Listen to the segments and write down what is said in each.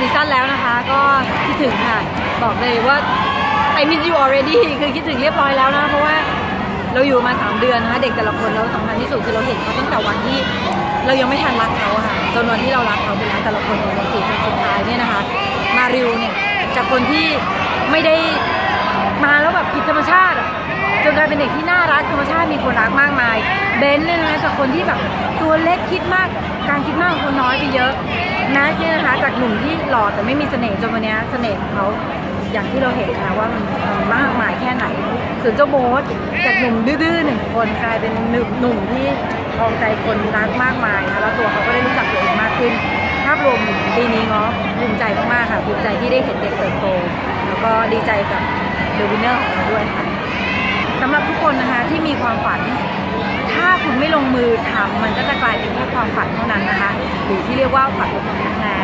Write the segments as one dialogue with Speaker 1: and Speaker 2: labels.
Speaker 1: ซีซั่นแล้วนะคะ ก็คิดถึงค่ะ บอกเลยว่า I miss you already คือคิดถึงเรียบร้อยแล้วนะ เพราะว่าเราอยู่มา 3 เดือนนะคะ เด็กแต่ละคนเราสำคัญที่สุดคือเราเห็นเขาตั้งแต่วันที่เรายังไม่ทันรักเขาค่ะ จนวันที่เรารักเขาไปแล้วแต่ละคนในวันสี่คนสุดท้ายเนี่ยนะคะ มาริวเนี่ยจากคนที่ไม่ได้มาแล้วแบบผิดธรรมชาติจนกลายเป็นเด็กที่น่ารักธรรมชาติมีคนรักมากมาย เบนเนี่ยนะคะจากคนที่แบบตัวเล็กคิดมาก การคิดมากของคนน้อยไปเยอะแม็กซ์เนี่นะคะจากหนุ่มที่หล่อแต่ไม่มีเสน่ห์จนวันนี้เสน่ห์ของเขาอย่างที่เราเห็นนะคะว่ามันมากมายแค่ไหนส่วนเจ้าโบ๊ทจากหนุ่มดื้อๆหนึ่งคนกลายเป็นหนุ่มหนุ่มที่ครองใจคนรักมากมายนะคะแล้วตัวเขาก็ได้รู้จักตัวเองมากขึ้นภาพรวมปีนี้เนาะภูมิใจมากๆค่ะภูมิใจที่ได้เห็นเด็กเติบโต แล้วก็ดีใจกับเดอะวินเนอร์ของเราด้วยค่ะ สำหรับทุกคนนะคะที่มีความฝัน ถ้าคุณไม่ลงมือทำมันก็จะกลายเป็นแค่ความฝันเท่านั้นนะคะหรือที่เรียกว่าฝันเป็นความแท้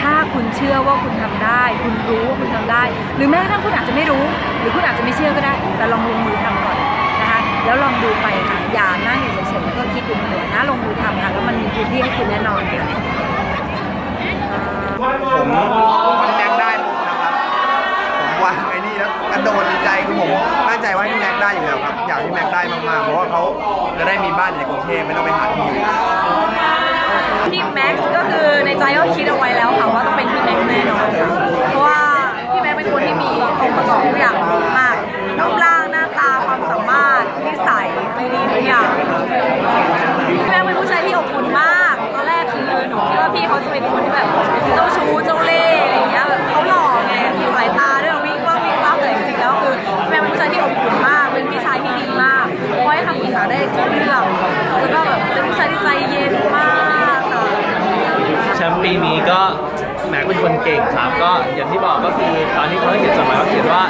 Speaker 1: ถ้าคุณเชื่อว่าคุณทำได้ คุณรู้ว่าคุณทำได้ หรือแม้กระทั่งคุณอาจจะไม่รู้ หรือคุณอาจจะไม่เชื่อก็ได้ แต่ลองลงมือทำก่อนนะคะ แล้วลองดูไปค่ะ อย่านั่งอยู่เฉยๆก็คิดอยู่ในหัวนะลงมือทำค่ะแล้วมันมีพื้นที่ให้คุณแน่นอนค่ะ
Speaker 2: ผม อยู่แล้วครับอยากให้พี่แม็กได้มากๆ เพราะว่าเขาจะได้มีบ้านอยู่ในกรุงเทพไม่ต้องไปหาที่อยู่
Speaker 1: พี่แม็กซ์ก็คือในใจก็คิดเอาไว้แล้วค่ะว่าต้องเป็นพี่แม็กซ์แน่นอนเพราะว่าพี่แม็กซ์เป็นคนที่มีองค์ประกอบทุกอย่างมากรูปร่างหน้าตาความสามารถนิสัยดีทุกอย่างพี่แม็กซ์เป็นผู้ชายที่อบอุ่นมากตอนแรกคือหนูคิดว่าพี่เขาจะเป็นคนที่แบบเจ้าชู้เจ้า
Speaker 3: เป็นคนเก่งครับ ก็อย่างที่บอกก็คือตอนที่เขาเขียนจดหมายเขาเขียนว่า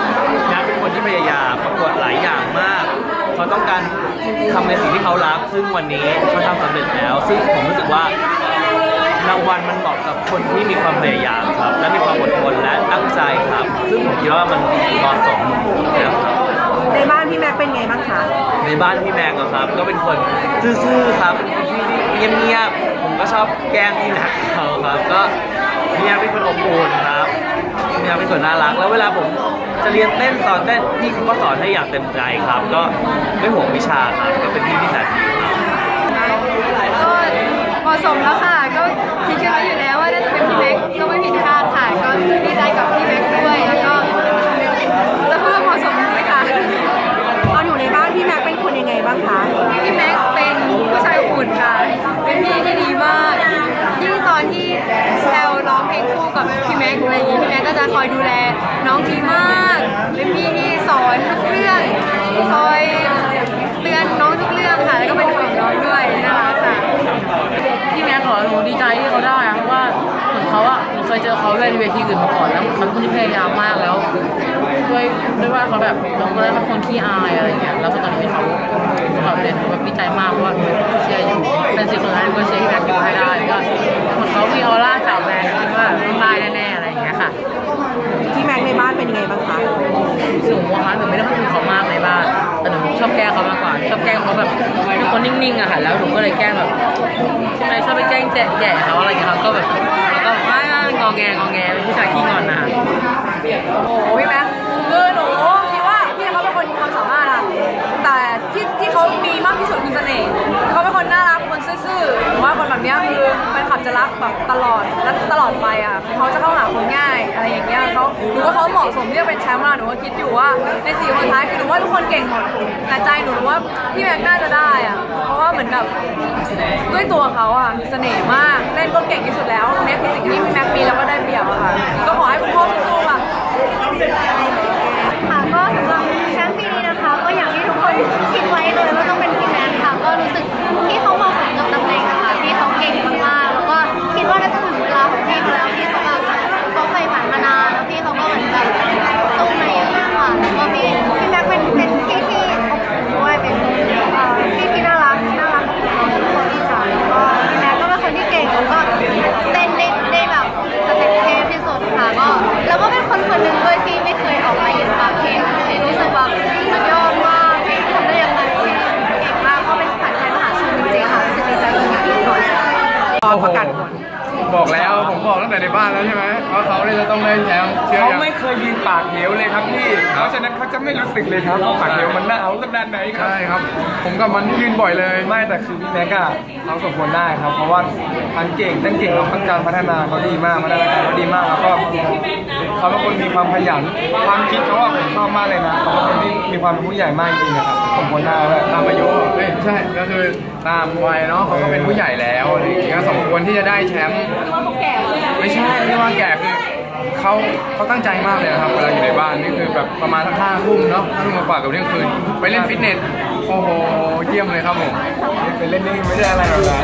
Speaker 3: แม็กเป็นคนที่พยายามประกวดหลายอย่างมากเขาต้องการทำในสิ่งที่เขารัก ซึ่งวันนี้เขาทำสำเร็จแล้ว ซึ่งผมรู้สึกว่ารางวัลมันเหมาะกับคนที่มีความพยายามครับ และมีความอดทนและตั้งใจครับ ซึ่งผมคิดว่ามันเหมาะสมนะครับ
Speaker 1: ในบ้านพี่แม็กเป็นไงบ้างคะ
Speaker 3: ในบ้านพี่แม็กซ์อะครับ ก็เป็นคนซื่อๆครับเงียบๆผมก็ชอบแกล้งพี่แม็กซ์เขาครับก็ พี่แม็กซ์เป็นคนอบอุ่นครับพี่แม็กซ์เป็นคนน่ารัก แล้วเวลาผมจะเรียนเต้นสอนเต้นพี่เขาก็สอนให้อย่างเต็มใจครับ ก็ไม่ห่วงวิชาครับก็เป็นพี่ที่แสนดีครับ
Speaker 4: ก็เหมาะสมแล้วค่ะ ก็คิดกันไว้อยู่แล้วว่าน่าจะเป็นพี่แม็กซ์ก็ไม่ผิดคาดค่ะ ก็ดีใจกับพี่แม็กซ์ด้วย แล้วก็จะเพิ่มเหมาะสมด้วยค่ะ
Speaker 1: ตอนอยู่ในบ้านพี่แม็กเป็นคนยังไงบ้างคะ
Speaker 4: แม็กอะไรอย่างงี้พี่แม็กก็จะคอยดูแลน้องดีมากเป็นพี่ที่สอนทุกเรื่องคอยเตือนน้องทุกเรื่องค่ะแล้วก็เป็นห่วงน้องด้วยน่ารักค่ะ
Speaker 5: พี่แม็กซ์เหรอหนูดีใจที่เขาได้เพราะว่าเหมือนเขาอะหนูเคยเจอเขาด้วยในเวทีอื่นมาก่อนแล้วเขาคนที่พยายามมากแล้ว ด้วยด้วยว่าเขาแบบน้องก็เลยเป็นคนขี้อายอะไรเงี้ยแล้วก็ตอนนี้เขา หนูอะคะหนูไม่ได้ค่อยคุยเขามากในบ้านแต่หนูชอบแกล้งเขามากกว่าชอบแกล้งเขาแบบเป็นคนนิ่งๆอะค่ะแล้วหนูก็เลยแกล้งแบบใช่ไมชอบไปแกล้งแจ๊แย่เขาอะไรอย่างเงี้ยเขาก็แบบก็ว่างอแงงอแงเป็นผู้ชายขี้งอนนะ
Speaker 1: โอ้พี่แม็กคือหนูคิดว่าพี่เขาเป็นคนมีความสามารถอะแต่ที่ที่เขามีมากที่สุดคือเสน่ห์เขาเป็นคนน่ารักคนซื่อๆผมว่าคนแบบเนี้ยคือ ลับจะรักแบบตลอดและตลอดไปอะเขาจะเข้าหาคนง่ายอะไรอย่างเงี้ยเขาหนูว่าเขาเหมาะสมที่จะเป็นแชมป์อะหนูก็คิดอยู่ว่าในสี่คนท้ายคือหนูว่าทุกคนเก่งหมดแต่ใจหนูรู้ว่าพี่แม็กน่าจะได้อะเพราะว่าเหมือนกับด้วยตัวเขาอะมีเสน่ห์มากเล่นก็เก่งที่สุดแล้วตรงนี้คือสิ่งที่พี่แม็กมีแล้วก็ได้เปรียบอะค่ะก็ขอให้คุณพ่อ
Speaker 2: แล้วผมบอก
Speaker 6: บอกตั้งแต่ในบ้านแล้วใช่ไหมว่าเขาเนี่ยจะต้องได้แชมป์เชื่อ
Speaker 7: เขา
Speaker 6: ยัง
Speaker 7: ไม่เคยยืนปากเหวเลยครับพี่ เพราะฉะนั้นเขาจะไม่รู้สึกเลยครับว่าปากเหวมันหนาวขนาดไหนครับ
Speaker 6: ใช่ครับ ผมกับมันยืนบ่อยเลย
Speaker 7: ไม่แต่คือพี่แม็กอะเขาสมควรได้ครับ เพราะว่าทั้งเก่งทั้งเก่งแล้วทั้งการพัฒนาเขาดีมากพัฒนาการเขาดีมากแล้วก็เขาเป็นคนมีความขยันความคิดเขาอะผมชอบมากเลยนะเขาเป็นคนที่มีความเป็นผู้ใหญ่มากจริงๆนะครับ สมควรได้เลย
Speaker 6: ตามอายุเอ้ยไม่ใช่ก็คือตามวัยเนาะเขาก็เป็นผู้ใหญ่แล้วอะไรอย่างเงี้ยสมควรที่จะได้แชมป์ไม่ใช่ไม่ใช่ว่าแก่คือเขาเขาตั้งใจมากเลยนะครับเวลาอยู่ในบ้านนี่คือแบบประมาณสักห้าทุ่มเนาะห้าทุ่มกว่ากับเที่ยงคืนไปเล่นฟิตเนสโอ้โหเยี่ยมเลยครับผม
Speaker 7: เป็นเล่นนี่ไม่ใช่อะไรหรอกนะ